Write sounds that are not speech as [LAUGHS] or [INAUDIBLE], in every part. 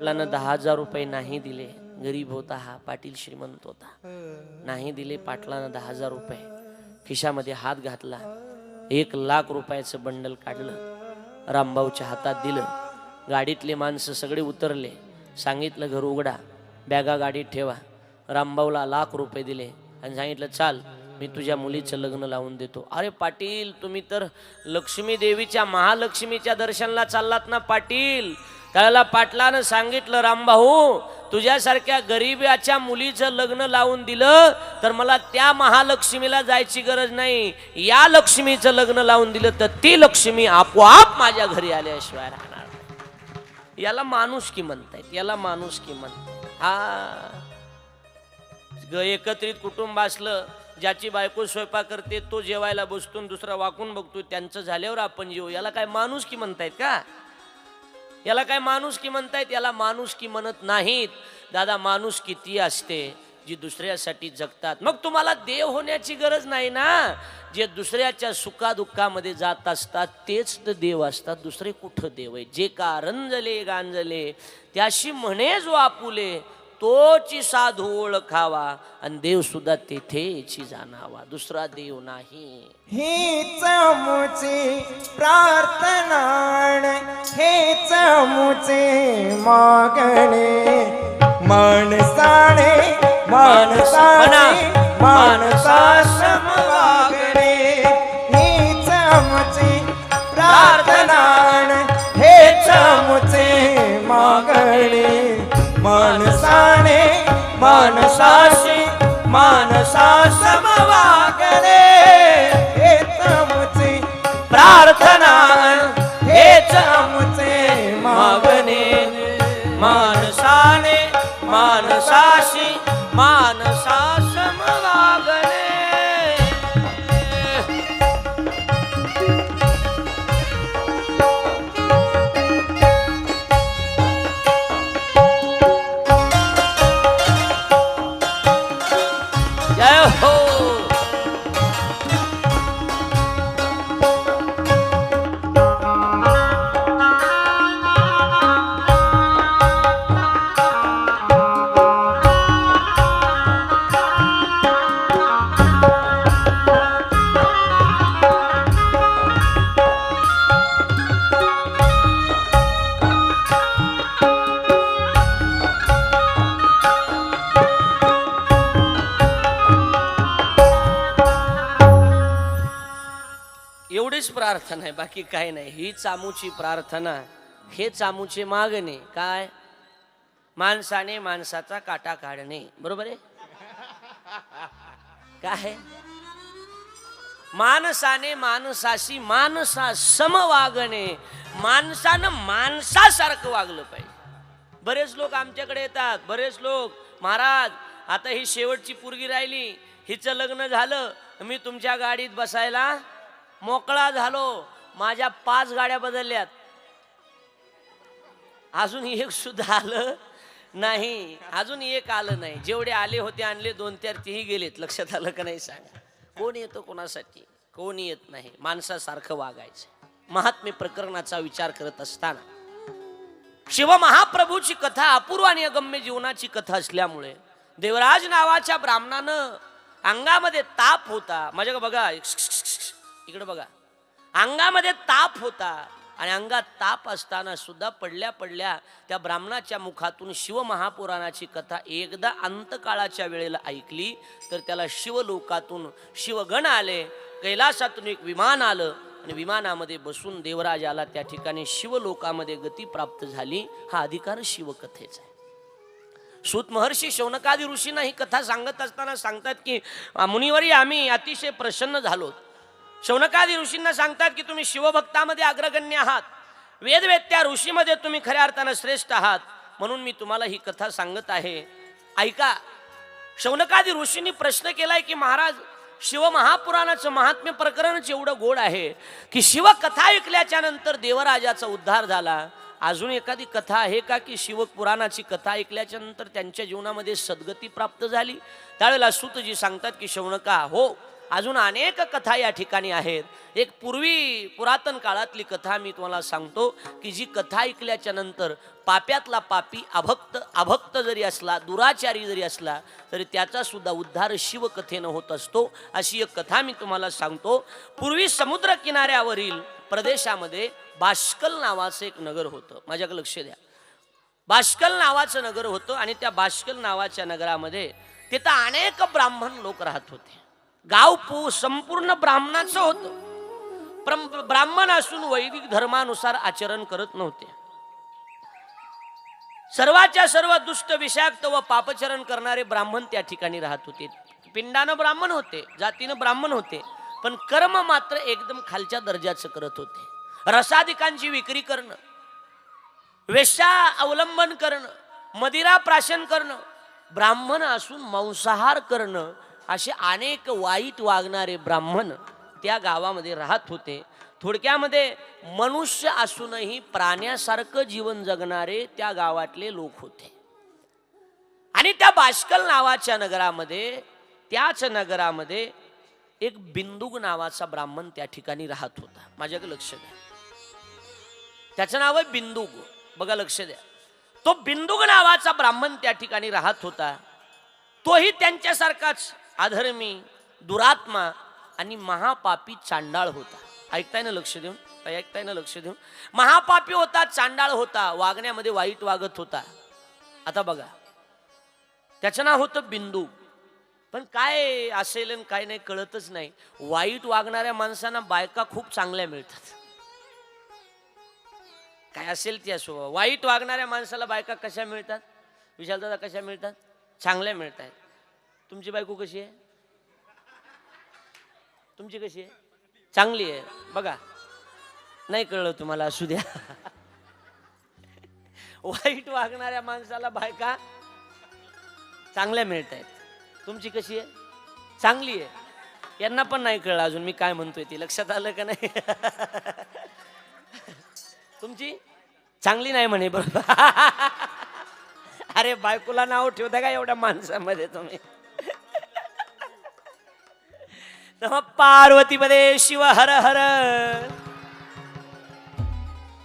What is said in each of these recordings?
वडिलांना दहा हजार रुपये नाही दिले गरीब होता हा पाटील श्रीमंत होता. नाही दिले पाटलानं दहा हजार रुपये. खिशामध्ये हात घातला एक लाख रुपयाचं बंडल काढलं रामभाऊच्या हातात दिलं. गाडीतले माणसं सगळे उतरले सांगितलं घर उघडा बॅगा गाडीत ठेवा. रामभाऊला लाख रुपये दिले आणि सांगितलं चाल मी तुझ्या मुलीचं लग्न लावून देतो. अरे पाटील तुम्ही तर लक्ष्मी देवीच्या महालक्ष्मीच्या दर्शनला चाललात ना पाटील? त्याला पाटलानं सांगितलं रामभाऊ तुझ्यासारख्या गरीबाच्या मुलीचं लग्न लावून दिलं तर मला त्या महालक्ष्मीला जायची गरज नाही. या लक्ष्मीचं लग्न लावून दिलं तर ती लक्ष्मी आपोआप माझ्या घरी आल्याशिवाय राहणार नाही. याला माणूस की म्हणतायत? याला माणूस की म्हणतायत? हा. एकत्रित कुटुंब असलं ज्याची बायको स्वयंपाक करते तो जेवायला बसतो दुसरा वाकून बघतो त्यांचं झाल्यावर आपण जेवू. याला काय माणूस की म्हणतायत का? याला काय माणूस की म्हणतायत? याला माणूस की म्हणत नाहीत. दादा माणूस किती असते जी दुसऱ्यासाठी जगतात. मग तुम्हाला देव होण्याची गरज नाही ना? जे दुसऱ्याच्या सुखादुःखामध्ये जात असतात तेच तर देव असतात. दुसरे कुठं देव आहे? जे का रंजले गांजले त्याशी म्हणे जो आपुले. तोची साधू ओळखावा आणि देव सुद्धा तेथेची जाणावा. दुसरा देव नाही. ही चमुचे प्रार्थना हे चमुचे मागणे. माणसाने माणसाने माणसा समवागणे ही मुची प्रार्थना हे चमुचे मागणे. माणसाने माणसाशी माणसासम वागणे हेच प्रार्थना जय हो प्रार्थना आहे. बाकी काय नाही. ही चामूची प्रार्थना. हे चामूचे मागणे. काय? माणसाने माणसाचा काटा काढणे. बरोबर आहे? काय? माणसाने माणसाशी माणसा सम वागणे. माणसानं माणसासारखं वागलं पाहिजे. बरेच लोक आमच्याकडे येतात. बरेच लोक महाराज आता ही शेवटची पोरगी राहिली. हिचं लग्न झालं. मी तुमच्या गाडीत बसायला मोकळा झालो. माझ्या पाच गाड्या बदलल्यात. अजून एक सुद्धा आलं नाही. अजून एक आलं नाही. जेवढे आले होते आणले दोन चार तेही गेलेत. लक्षात आलं का नाही सांगा. कोण येतो कोणासाठी? कोणी येत नाही. माणसासारखं वागायचं. महात्मे प्रकरणाचा विचार करत असताना. शिवमहाप्रभूची कथा अपूर्व आणि अगम्य जीवनाची कथा असल्यामुळे देवराज नावाच्या ब्राह्मणानं अंगामध्ये ताप होता. माझ्या बघा. इकडे बघा. अंगामध्ये ताप होता आणि अंगात ताप असताना सुद्धा पडल्या पडल्या त्या ब्राह्मणाच्या मुखातून शिवमहापुराणाची कथा एकदा अंतकाळाच्या वेळेला ऐकली तर त्याला शिवलोकातून शिवगण आले कैलासातून एक विमान आलं आणि विमानामध्ये बसून देवराजाला त्या ठिकाणी शिवलोकामध्ये गती प्राप्त झाली. हा अधिकार शिवकथेचा आहे. सूत महर्षी शौनकादी ऋषींना ही कथा सांगत असताना सांगतात की मुनिवरी आम्ही अतिशय प्रसन्न झालो शौनकादी ऋषींना सांगतात की तुम्ही शिवभक्तामध्ये अग्रगण्य आहात. वेदवेत्या ऋषीमध्ये तुम्ही खऱ्या अर्थानं श्रेष्ठ आहात. म्हणून मी तुम्हाला ही कथा सांगत आहे. ऐका शौनकादी ऋषींनी प्रश्न केलाय की महाराज शिवमहापुराणाचं महात्म्य प्रकरणच एवढं गोड आहे की शिवकथा ऐकल्याच्या नंतर देवराजाचा उद्धार झाला. अजून एखादी कथा आहे का की शिवपुराणाची कथा ऐकल्याच्या नंतर त्यांच्या जीवनामध्ये सद्गती प्राप्त झाली? त्यावेळेला सुतजी सांगतात की शौनका हो अजून अनेक कथा या ठिकाणी आहेत. एक पूर्वी पुरातन काळातली कथा मी तुम्हाला सांगतो की जी कथा ऐकल्याच्या नंतर पाप्यातला पापी अभक्त अभक्त जरी असला दुराचारी जरी असला तरी त्याचा सुद्धा उद्धार शिवकथेनं होत असतो. अशी एक कथा मी तुम्हाला सांगतो. पूर्वी समुद्र किनाऱ्यावरील प्रदेशामध्ये बाष्कल नावाचं एक नगर होतं. माझ्याकडे लक्ष द्या. बाष्कल नावाचं नगर होतं आणि त्या बाष्कल नावाच्या नगरामध्ये तिथं अनेक ब्राह्मण लोक राहत होते. गावपू संपूर्ण ब्राह्मणाचं होतं. ब्राह्मण असून वैदिक धर्मानुसार आचरण करत नव्हते. सर्वाच्या सर्व दुष्ट विषाक्त व पापचरण करणारे ब्राह्मण त्या ठिकाणी राहत होते. पिंडानं ब्राह्मण होते जातीनं ब्राह्मण होते पण कर्म मात्र एकदम खालच्या दर्जाचं करत होते. रसाधिकांची विक्री करणं वेश्या अवलंबन करणं मदिरा प्राशन करणं ब्राह्मण असून मांसाहार करणं असे अनेक वाईट वागणारे ब्राह्मण त्या गावामध्ये राहत होते. थोडक्यामध्ये मनुष्य असूनही प्राण्यासारखं जीवन जगणारे त्या गावातले लोक होते. आणि त्या बाष्कल नावाच्या नगरामध्ये त्याच नगरामध्ये एक बिंदुग नावाचा ब्राह्मण त्या ठिकाणी राहत होता. माझ्याकडे लक्ष द्या. त्याचं नाव आहे बिंदुग. बघा लक्ष द्या. तो बिंदुक नावाचा ब्राह्मण त्या ठिकाणी राहत होता. तोही त्यांच्यासारखाच. अधर्मी दुरात्मा आणि महापापी चांडाळ होता. ऐकताय ना लक्ष देऊन? ऐकताय ना लक्ष देऊन? महापापी होता चांडाळ होता वागण्यामध्ये वाईट वागत होता. आता बघा. त्याचं नाव होतं बिंदू. पण काय असेल आणि काय नाही कळतच नाही. वाईट वागणाऱ्या माणसांना बायका खूप चांगल्या मिळतात. काय असेल ती असो. वाईट वागणाऱ्या माणसाला बायका कशा मिळतात? विशाल दादा कशा मिळतात? चांगल्या मिळत आहेत तुमची बायको कशी आहे? तुमची कशी आहे? चांगली आहे. बघा. नाही कळलं तुम्हाला असू द्या. [LAUGHS] वाईट वागणाऱ्या माणसाला बायका चांगल्या मिळत आहेत तुमची कशी आहे? चांगली आहे. यांना पण नाही कळलं अजून मी काय म्हणतोय ती. लक्षात आलं का नाही? [LAUGHS] तुमची? चांगली नाही म्हणे बरोबर. [LAUGHS] अरे बायकोला नाव ठेवता का एवढ्या माणसामध्ये तुम्ही? नमः पार्वतीमध्ये शिव हर हर.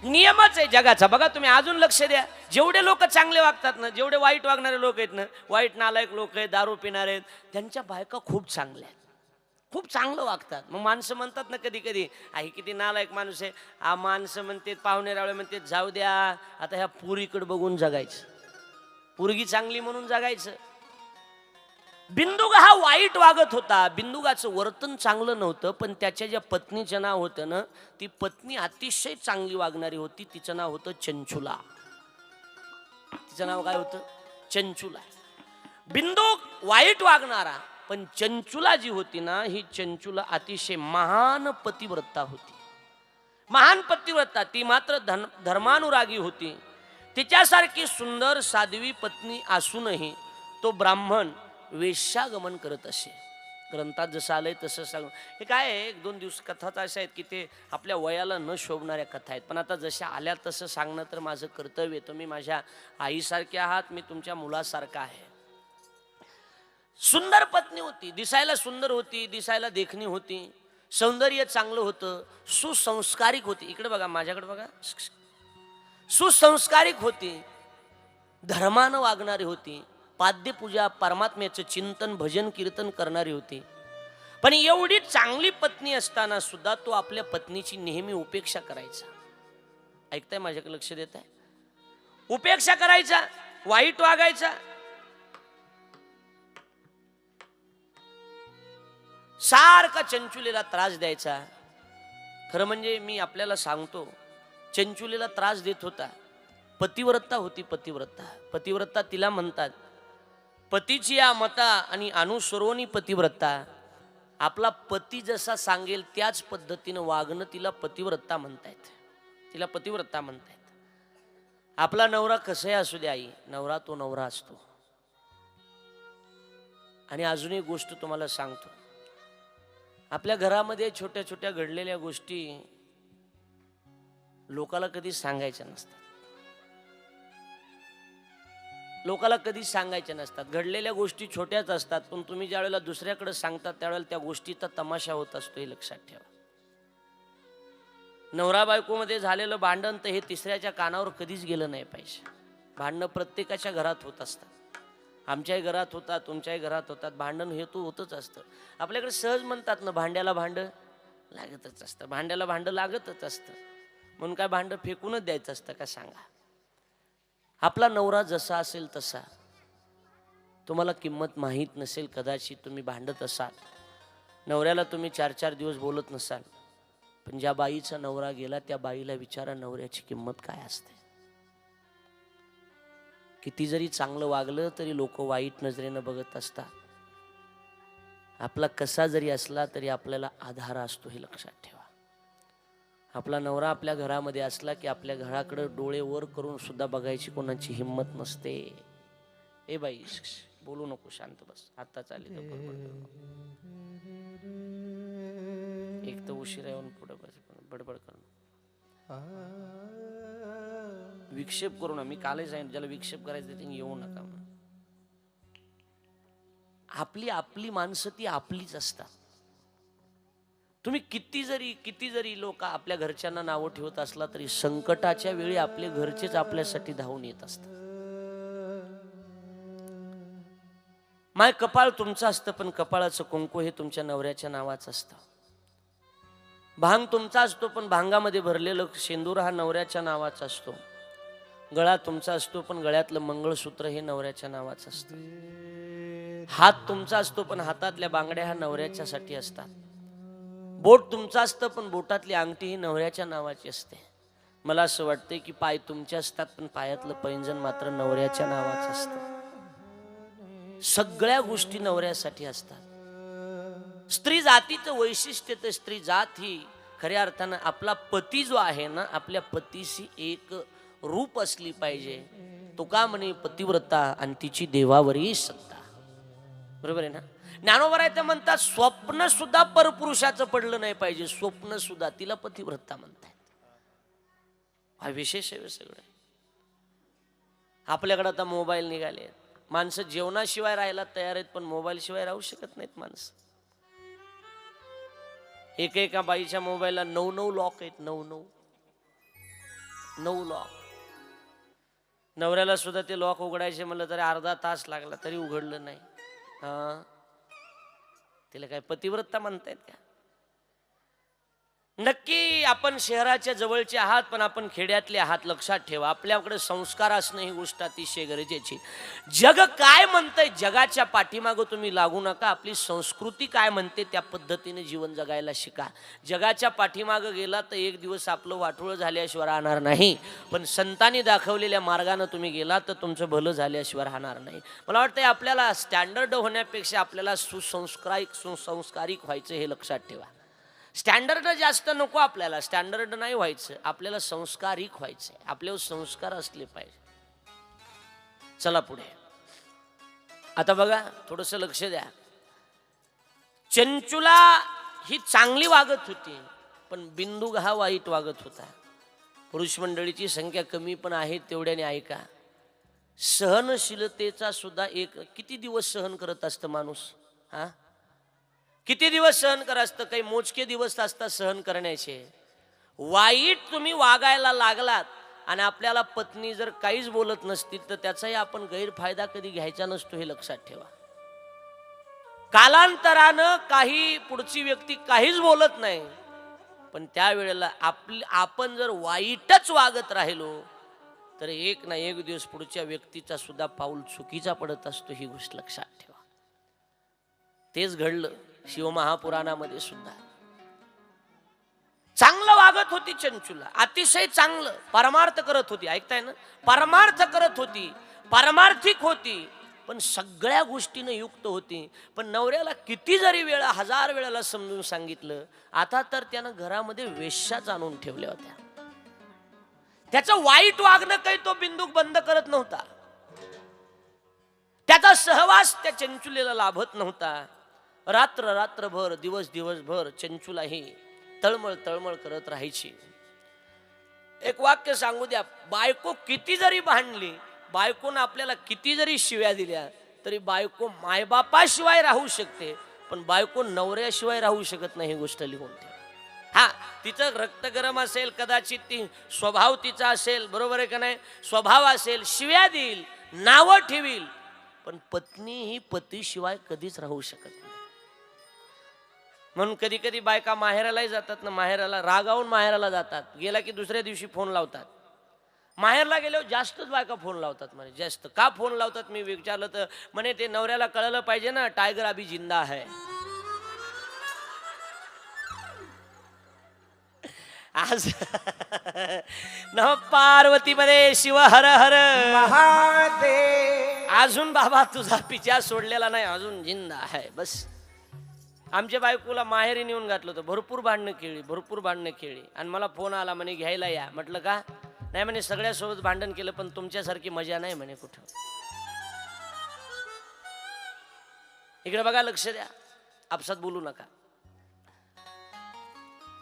नियमच आहे जगाचा. बघा तुम्ही अजून लक्ष द्या. जेवढे लोक चांगले वागतात ना जेवढे वाईट वागणारे लोक आहेत ना वाईट नालायक लोक आहेत दारू पिणारे आहेत त्यांच्या बायका खूप चांगल्या आहेत. खूप चांगलं वागतात. मग माणसं म्हणतात ना कधी कधी आई किती नालायक माणूस आहे. हा माणसं म्हणते पाहुणे रावळे म्हणते जाऊ द्या. आता ह्या पुरीकडे बघून जगायचं. पुरगी चांगली म्हणून जगायचं. बिंदुग हा वाईट वागत होता. बिंदुगाचं वर्तन चांगलं नव्हतं पण त्याच्या ज्या पत्नीचं नाव होतं ना ती पत्नी अतिशय चांगली वागणारी होती. तिचं नाव होतं चंचुला. तिचं नाव काय होतं? चंचुला. बिंदुक वाईट वागणारा पण चंचुला जी होती ना ही चंचुला अतिशय महान पतिव्रता होती. महान पतिव्रता ती मात्र धन धर्मानुरागी होती. तिच्यासारखी सुंदर साध्वी पत्नी असूनही तो ब्राह्मण वेश्यागमन करत असे. ग्रंथात जसं आलंय तसं सांग. हे काय आहे? एक दोन दिवस कथा तर अशा आहेत की ते आपल्या वयाला न शोभणाऱ्या कथा आहेत. पण आता जशा आल्या तसं सांगणं तर माझं कर्तव्य आहे. तुम्ही माझ्या आईसारखे आहात मी तुमच्या मुलासारखा आहे. सुंदर पत्नी होती. दिसायला सुंदर होती दिसायला देखणी होती. सौंदर्य चांगलं होतं. सुसंस्कारिक होती. इकडे बघा माझ्याकडे बघा. सुसंस्कारिक होती. धर्मानं वागणारी होती. पाद्यपूजा परमात्म्याचं चिंतन भजन कीर्तन करणारी होती. पण एवढी चांगली पत्नी असताना सुद्धा तो आपल्या पत्नीची नेहमी उपेक्षा करायचा. ऐकताय माझ्याकडे लक्ष देत आहे? उपेक्षा करायचा वाईट वागायचा. सारखा चंचुलीला त्रास द्यायचा. खरं म्हणजे मी आपल्याला सांगतो चंचुलीला त्रास देत होता. पतिव्रता होती पतिव्रता. पतिव्रता तिला म्हणतात पतीची या मता आणि अनुसरोनी पतिव्रता आपला पती जसा सांगेल त्याच पद्धतीनं वागणं तिला पतिव्रता म्हणतायत. तिला पतिव्रता म्हणतायत. आपला नवरा कसंही असू द्या आई नवरा तो नवरा असतो. आणि अजून एक गोष्ट तुम्हाला सांगतो. आपल्या घरामध्ये छोट्या छोट्या घडलेल्या गोष्टी लोकाला कधी सांगायच्या नसतात. लोकाला कधीच सांगायच्या नसतात. घडलेल्या गोष्टी छोट्याच असतात पण तुम्ही ज्या वेळेला दुसऱ्याकडे सांगतात त्यावेळेला त्या गोष्टीचा तमाशा होत असतो हे लक्षात ठेवा. नवरा बायकोमध्ये झालेलं भांडण तर हे तिसऱ्याच्या कानावर कधीच गेलं नाही पाहिजे. भांडणं प्रत्येकाच्या घरात होत असतात. आमच्याही घरात होतात तुमच्याही घरात होतात भांडण हे तू होतच असतं. आपल्याकडे सहज म्हणतात ना भांड्याला भांडं लागतच असतं. भांड्याला भांडं लागतच असतं. म्हणून काय भांडं फेकूनच द्यायचं असतं का सांगा? आपला नवरा जसा असेल तसा. तुम्हाला किंमत माहीत नसेल कदाचित तुम्ही भांडत असाल. नवऱ्याला तुम्ही चार चार दिवस बोलत नसाल. पण ज्या बाईचा नवरा गेला त्या बाईला विचारा नवऱ्याची किंमत काय असते. किती जरी चांगलं वागलं तरी लोक वाईट नजरेनं बघत असतात. आपला कसा जरी असला तरी आपल्याला आधार असतो हे लक्षात ठेवा. आपला नवरा आपल्या घरामध्ये असला की आपल्या घराकडे डोळे वर करून सुद्धा बघायची कोणाची हिंमत नसते. ए बाई बोलू नको शांत बस. आता चालेल एक तर उशिरा येऊन पुढे बस बडबड करणं विक्षेप करू ना मी कालही सांगितलं ज्याला विक्षेप करायचं ते येऊ नका आपली आपली माणसं ती आपलीच असतात. तुम्ही किती जरी किती जरी लोक आपल्या घरच्यांना नावं ठेवत असला तरी संकटाच्या वेळी आपले घरचेच आपल्यासाठी धावून येत असतात. माय कपाळ तुमचं असतं पण कपाळाचं कुंकू हे तुमच्या नवऱ्याच्या नावाचं असतं. भांग तुमचा असतो पण भांगामध्ये भरलेलं शेंदूर हा नवऱ्याच्या नावाचा असतो. गळा तुमचा असतो पण गळ्यातलं मंगळसूत्र हे नवऱ्याच्या नावाचं असतं. हात तुमचा असतो पण हातातल्या बांगड्या ह्या नवऱ्याच्यासाठी असतात. बोट तुमचं असतं पण बोटातली अंगठी ही नवऱ्याच्या नावाची असते. मला असं वाटतंय की पाय तुमचे असतात पण पायातलं पैंजण मात्र नवऱ्याच्या नावाचं असतं. सगळ्या गोष्टी नवऱ्यासाठी असतात. स्त्री जातीचं वैशिष्ट्य तर स्त्री जात ही खऱ्या अर्थानं आपला पती जो आहे ना आपल्या पतीशी एक रूप असली पाहिजे. तो का म्हणे पतिव्रता आणि तिची देवावरही सत्ता. बरोबर आहे ना? ज्ञानोबरायचं म्हणतात स्वप्न सुद्धा परपुरुषाचं पडलं नाही पाहिजे. स्वप्न सुद्धा तिला पतिव्रता म्हणतात हा विशेष आहे सगळं. आपल्याकडे आता मोबाईल निघाले आहेत. माणसं जेवणाशिवाय राहायला तयार आहेत पण मोबाईल शिवाय राहू शकत नाहीत माणसं. एक एका बाईच्या मोबाईलला नऊ नऊ लॉक आहेत नऊ नऊ. नऊ लॉक. नवऱ्याला सुद्धा ते लॉक उघडायचे म्हणलं तरी अर्धा तास लागला तरी उघडलं नाही. हां? तिला काय पतिव्रता म्हणतायत का? नक्की आपण शहराच्या जवळचे आहात पण आपण खेड्यातले आहात लक्षात ठेवा. आपल्याकडे संस्कार असणं ही गोष्ट अतिशय गरजेची जग काय म्हणतंय जगाच्या पाठीमागं तुम्ही लागू नका. आपली संस्कृती काय म्हणते त्या पद्धतीने जीवन जगायला शिका. जगाच्या पाठीमागं गेला तर एक दिवस आपलं वाटोळं झाल्याशिवाय राहणार नाही. पण संतांनी दाखवलेल्या मार्गानं तुम्ही गेला तर तुमचं भलं झाल्याशिवाय राहणार नाही. मला वाटतं आपल्याला स्टँडर्ड होण्यापेक्षा आपल्याला सुसंस्कारिक सुसंस्कारिक व्हायचं हे लक्षात ठेवा. स्टँडर्ड जास्त नको आपल्याला. स्टँडर्ड नाही व्हायचं. आपल्याला संस्कारिक व्हायचं आपल्यावर संस्कार असले पाहिजे. चला पुढे. आता बघा थोडस लक्ष द्या. चंचुला ही चांगली वागत होती पण बिंदू हा वाईट वागत होता. पुरुष मंडळीची संख्या कमी पण आहे तेवढ्याने ऐका. सहनशीलतेचा सुद्धा एक किती दिवस सहन करत असतं माणूस? हा? किती दिवस सहन करा असतं? काही मोजके दिवस असतात सहन करण्याचे. वाईट तुम्ही वागायला लागलात आणि आपल्याला पत्नी जर काहीच बोलत नसतील तर त्याचाही आपण गैरफायदा कधी घ्यायचा नसतो हे लक्षात ठेवा. कालांतरानं काही पुढची व्यक्ती काहीच बोलत नाही. पण त्यावेळेला आपली आपण जर वाईटच वागत राहिलो तर एक ना एक दिवस पुढच्या व्यक्तीचा सुद्धा पाऊल चुकीचा पडत असतो ही गोष्ट लक्षात ठेवा. तेच घडलं. शिवमहापुराणामध्ये सुद्धा. चांगलं वागत होती चंचुला. अतिशय चांगलं. परमार्थ करत होती. ऐकताय ना? परमार्थ करत होती. पारमार्थिक होती. पण सगळ्या गोष्टीनं युक्त होती. पण नवऱ्याला किती जरी वेळा हजार वेळाला समजून सांगितलं आता तर त्यानं घरामध्ये वेश्याच आणून ठेवल्या होत्या. त्याचं वाईट वागणं काही तो बिंदूक बंद करत नव्हता. त्याचा सहवास त्या चंचुलेला लाभत नव्हता. रात्र रात्रभर दिवस दिवसभर चंचुलाही तळमळ तळमळ करत राहायची. एक वाक्य सांगू द्या बायको किती जरी भांडली बायकोनं आपल्याला किती जरी शिव्या दिल्या तरी बायको मायबापाशिवाय राहू शकते पण बायको नवऱ्याशिवाय राहू शकत नाही ही गोष्ट लिहून ठेवा. हा तिचं रक्त गरम असेल कदाचित ती स्वभाव तिचा असेल बरोबर आहे का नाही? स्वभाव असेल शिव्या देईल नावं ठेवील पण पत्नी ही पतीशिवाय कधीच राहू शकत नाही. म्हणून कधी कधी बायका माहेरालाही जातात ना माहेराला रागावून माहेराला जातात. गेला की दुसऱ्या दिवशी फोन लावतात. माहेरला गेल्यावर जास्तच बायका फोन लावतात म्हणे जास्त. का फोन लावतात? मी विचारलं तर म्हणे ते नवऱ्याला कळलं पाहिजे ना टायगर अभी जिंदा आहे. आज [LAUGHS] नम पार्वती मध्ये शिव हर हर. महादेव. अजून बाबा तुझा पिच्या सोडलेला नाही अजून जिंदा आहे. बस. आमच्या बायकोला माहेरी नेऊन घातलं होतं. भरपूर भांडणं खेळली भरपूर भांडणं खेळली आणि मला फोन आला म्हणे घ्यायला या. म्हटलं का? नाही म्हणे सगळ्यासोबत भांडण केलं पण तुमच्यासारखी मजा नाही म्हणे कुठं. इकडे बघा लक्ष द्या. आपसात बोलू नका.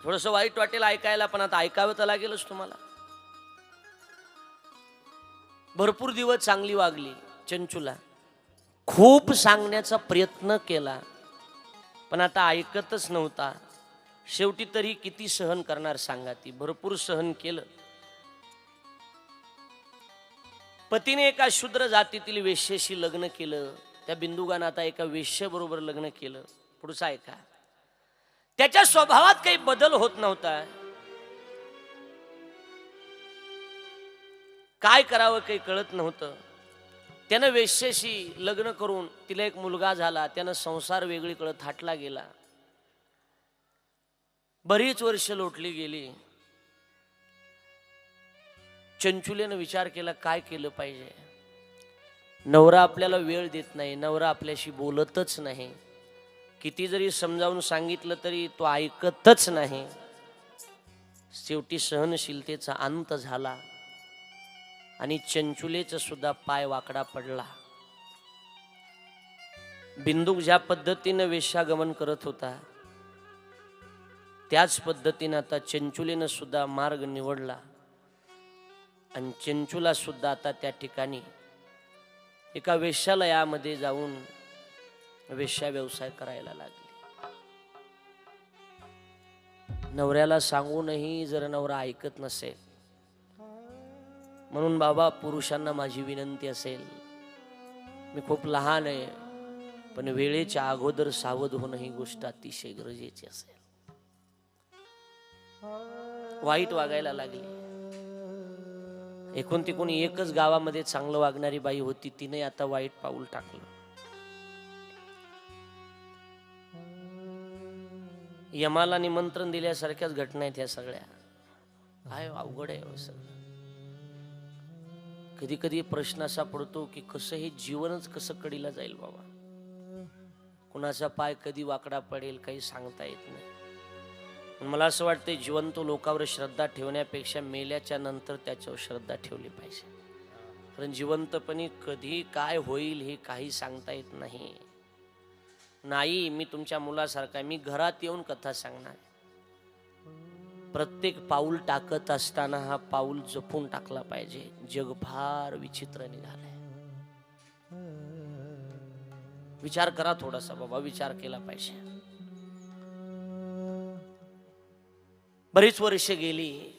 थोडस वाईट वाटेल ऐकायला पण आता ऐकावं तर लागेलच तुम्हाला. भरपूर दिवस चांगली वागली चंचुला. खूप सांगण्याचा प्रयत्न केला. पण आता ऐकतच नव्हता. शेवटी तरी किती सहन करणार सांगा ती. भरपूर सहन केलं. पतीने एका शूद्र जातीतील वेश्येशी लग्न केलं. त्या बिंदुगानं आता एका वेश्येबरोबर लग्न केलं. पुढचं ऐका त्याच्या स्वभावात काही बदल होत नव्हता. काय करावं काही कळत नव्हतं. त्यानं वेश्याशी लग्न करून तिला एक मुलगा झाला त्यानं संसार वेगळीकडं थाटला गेला. बरीच वर्ष लोटली गेली. चंचुलेनं विचार केला काय केलं पाहिजे? नवरा आपल्याला वेळ देत नाही नवरा आपल्याशी बोलतच नाही. किती जरी समजावून सांगितलं तरी तो ऐकतच नाही. शेवटी सहनशीलतेचा अंत झाला. आणि चंचुलेचा सुद्धा पाय वाकडा पडला. बिंदूक ज्या पद्धतीनं वेश्यागमन करत होता त्याच पद्धतीनं आता चंचुलेनं सुद्धा मार्ग निवडला. आणि चंचुला सुद्धा आता त्या ठिकाणी एका वेश्यालयामध्ये जाऊन वेश्या व्यवसाय करायला लागले. नवऱ्याला सांगूनही जर नवरा ऐकत नसेल म्हणून बाबा पुरुषांना माझी विनंती असेल. मी खूप लहान आहे पण वेळेच्या अगोदर सावध होणं ही गोष्ट अतिशय गरजेची असेल. वाईट वागायला लागली. एकूण तिकून एकच गावामध्ये चांगलं वागणारी बाई होती तिने आता वाईट पाऊल टाकलं. यमाला निमंत्रण दिल्यासारख्याच घटना आहेत ह्या सगळ्या. काय अवघड आहे हो सगळं. कधी कधी प्रश्न असा पडतो की कसं हे जीवनच कसं कडीला जाईल बाबा? कुणाचा पाय कधी वाकडा पडेल काही सांगता येत नाही. पण मला असं वाटतं जिवंत लोकावर श्रद्धा ठेवण्यापेक्षा मेल्याच्या नंतर त्याच्यावर श्रद्धा ठेवली पाहिजे. कारण जिवंतपणी कधी काय होईल हे काही सांगता येत नाही. नाही मी तुमच्या मुलासारखा मी घरात येऊन कथा सांगणार प्रत्येक पाऊल टाकत असताना हा पाऊल जपून टाकला पाहिजे. जग फार विचित्र निघालंय. विचार करा थोडासा बाबा विचार केला पाहिजे. बरीच वर्ष गेली.